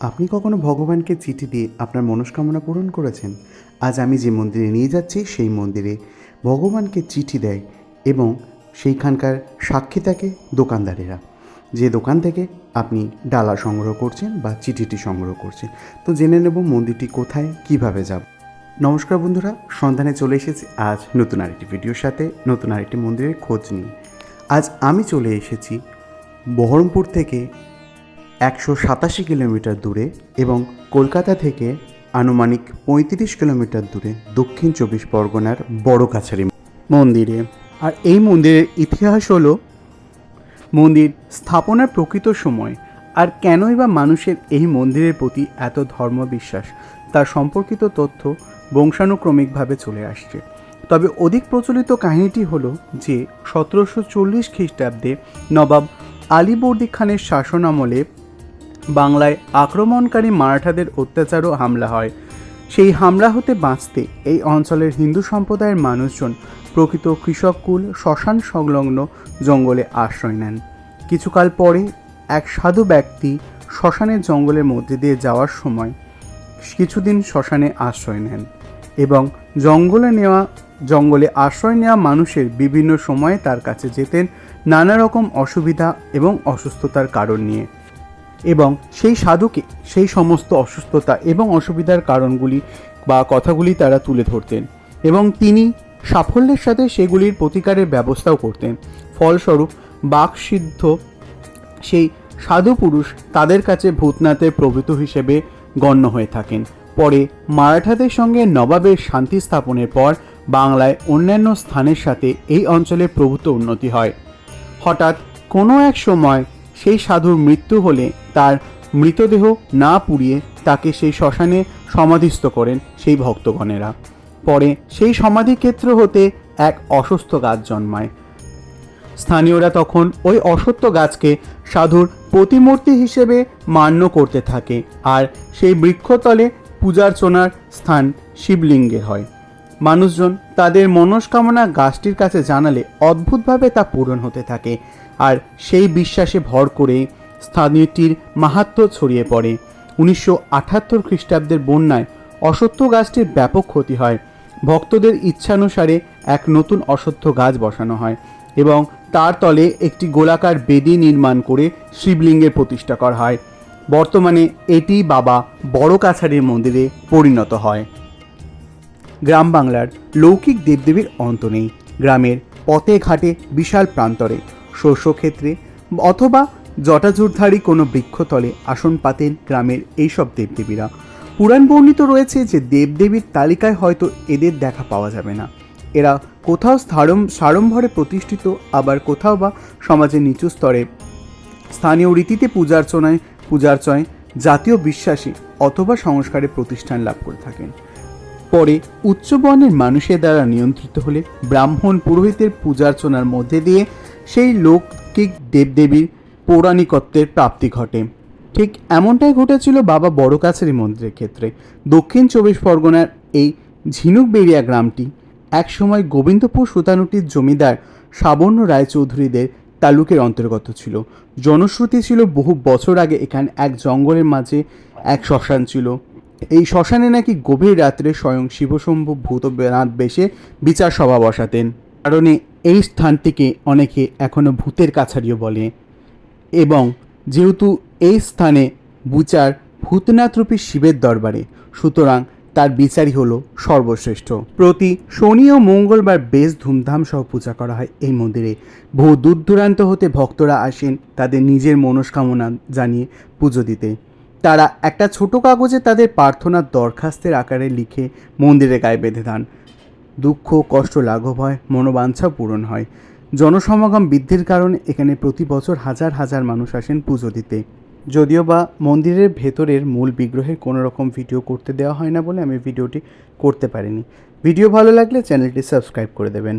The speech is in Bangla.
আপনি কখনো ভগবানকে চিঠি দিয়ে আপনার মনস্কামনা পূরণ করেছেন? আজ আমি যে মন্দিরে নিয়ে যাচ্ছি, সেই মন্দিরে ভগবানকে চিঠি দেয় এবং সেইখানকার সাক্ষী থাকে দোকানদারেরা। যে দোকান থেকে আপনি ডালা সংগ্রহ করছেন বা চিঠিটি সংগ্রহ করছেন। তো জেনে নেব মন্দিরটি কোথায়, কীভাবে যাব। নমস্কার বন্ধুরা, সন্ধানে চলে এসেছি। আজ নতুন আরেকটি ভিডিওর সাথে, নতুন আরেকটি মন্দিরের খোঁজ নিয়ে। আজ আমি চলে এসেছি বহরমপুর থেকে একশো সাতাশি কিলোমিটার দূরে এবং কলকাতা থেকে আনুমানিক পঁয়ত্রিশ কিলোমিটার দূরে দক্ষিণ চব্বিশ পরগনার বড় কাছারি মন্দিরে। আর এই মন্দিরের ইতিহাস হলো মন্দির স্থাপনার প্রকৃত সময় আর কেনই বা মানুষের এই মন্দিরের প্রতি এত ধর্মবিশ্বাস, তার সম্পর্কিত তথ্য বংশানুক্রমিকভাবে চলে আসছে। তবে অধিক প্রচলিত কাহিনীটি হল যে, সতেরোশো চল্লিশ খ্রিস্টাব্দে নবাব আলীবর্দী খানের শাসন আমলে বাংলায় আক্রমণকারী মারাঠাদের অত্যাচার ও হামলা হয়। সেই হামলা হতে বাঁচতে এই অঞ্চলের হিন্দু সম্প্রদায়ের মানুষজন প্রকৃত কৃষককুল শ্মশান সংলগ্ন জঙ্গলে আশ্রয় নেন। কিছুকাল পরে এক সাধু ব্যক্তি শ্মশানের জঙ্গলের মধ্যে দিয়ে যাওয়ার সময় কিছুদিন শ্মশানে আশ্রয় নেন এবং জঙ্গলে নেওয়া, জঙ্গলে আশ্রয় নেওয়া মানুষের বিভিন্ন সময়ে তার কাছে যেতেন নানা রকম অসুবিধা এবং অসুস্থতার কারণ নিয়ে। এবং সেই সাধুকে সেই সমস্ত অসুস্থতা এবং অসুবিধার কারণগুলি বা কথাগুলি তারা তুলে ধরতেন এবং তিনি সাফল্যের সাথে সেগুলির প্রতিকারের ব্যবস্থাও করতেন। ফলস্বরূপ বাকসিদ্ধ সেই সাধু পুরুষ তাদের কাছে ভূতনাথের প্রভৃত হিসেবে গণ্য হয়ে থাকেন। পরে মারাঠাদের সঙ্গে নবাবের শান্তি স্থাপনের পর বাংলায় অন্যান্য স্থানের সাথে এই অঞ্চলে প্রভূত উন্নতি হয়। হঠাৎ কোনো এক সময় সেই সাধুর মৃত্যু হলে তার মৃতদেহ না পুড়িয়ে তাকে সেই শ্মশানে সমাধিস্থ করেন সেই ভক্তগণেরা। পরে সেই সমাধিক্ষেত্র হতে এক অসুস্থ গাছ জন্মায়। স্থানীয়রা তখন ওই অসত্য গাছকে সাধুর প্রতিমূর্তি হিসেবে মান্য করতে থাকে আর সেই বৃক্ষতলে পূজার্চনার স্থান শিবলিঙ্গে হয়। মানুষজন তাদের মনস্কামনা গাছটির কাছে জানালে অদ্ভুতভাবে তা পূরণ হতে থাকে। আর সেই বিশ্বাসে ভর করে স্থানীয়টির মাহাত্ম্য ছড়িয়ে পড়ে। উনিশশো আঠাত্তর খ্রিস্টাব্দের বন্যায় অসত্য গাছটির ব্যাপক ক্ষতি হয়। ভক্তদের ইচ্ছানুসারে এক নতুন অসত্য গাছ বসানো হয় এবং তার তলে একটি গোলাকার বেদি নির্মাণ করে শিবলিঙ্গের প্রতিষ্ঠা করা হয়। বর্তমানে এটি বাবা বড় কাছারির মন্দিরে পরিণত হয়। গ্রাম বাংলার লৌকিক দেবদেবীর অন্ত নেই। গ্রামের পথে ঘাটে বিশাল প্রান্তরে শস্যক্ষেত্রে অথবা জটাজুরধারী কোনো বৃক্ষতলে আসন পাতেন গ্রামের এইসব দেবদেবীরা। পুরাণ বর্ণিত রয়েছে যে দেবদেবীর তালিকায় হয়তো এদের দেখা পাওয়া যাবে না। এরা কোথাও সাড়ম সাড়ম্বরে প্রতিষ্ঠিত, আবার কোথাও বা সমাজের নিচু স্তরে স্থানীয় রীতিতে পূজার্চনায় পূজার্চনায় জাতীয় বিশ্বাসী অথবা সংস্কারে প্রতিষ্ঠান লাভ করে থাকেন। পরে উচ্চবর্ণের মানুষের দ্বারা নিয়ন্ত্রিত হলে ব্রাহ্মণ পুরোহিতের পূজার্চনার মধ্যে দিয়ে সেই লৌকিক দেবদেবীর পৌরাণিকত্বের প্রাপ্তি ঘটে। ঠিক এমনটাই ঘটেছিল বাবা বড় কাছারি মন্দিরের ক্ষেত্রে। দক্ষিণ চব্বিশ পরগনার এই ঝিনুকবেড়িয়া গ্রামটি একসময় গোবিন্দপুর সুতানুটির জমিদার সাবর্ণ রায়চৌধুরীদের তালুকের অন্তর্গত ছিল। জনশ্রুতি ছিল বহু বছর আগে এখানে এক জঙ্গলের মাঝে এক শ্মশান ছিল। এই শ্মশানে নাকি গভীর রাত্রে স্বয়ং শিবশম্ভু ভূতনাথ বেশে বিচার সভা বসাতেন। কারণে এই স্থানটিকে অনেকে এখনও ভূতের কাছারিও বলে। এবং যেহেতু এই স্থানে বুচার ভূতনাথরূপী শিবের দরবারে, সুতরাং তার বিচারই হলো সর্বশ্রেষ্ঠ। প্রতি শনি ও মঙ্গলবার বেশ ধুমধাম সহ পূজা করা হয় এই মন্দিরে। বহু দূর দূরান্ত হতে ভক্তরা আসেন তাদের নিজের মনস্কামনা জানিয়ে পুজো দিতে। তারা একটা ছোট কাগজে তাদের প্রার্থনার দরখাস্তের আকারে লিখে মন্দিরে গায়ে বেঁধে দেন। দুঃখ, কষ্ট, লাঘব হয়, মনোবাঞ্ছা পূরণ হয়। জনসমাগম বৃদ্ধির কারণে এখানে প্রতি বছর হাজার হাজার মানুষ আসেন পুজো দিতে। যদিও বা মন্দিরের ভেতরের মূল বিগ্রহের কোনো রকম ভিডিও করতে দেওয়া হয় না বলে আমি ভিডিওটি করতে পারিনি। ভিডিও ভালো লাগলে চ্যানেলটি সাবস্ক্রাইব করে দেবেন।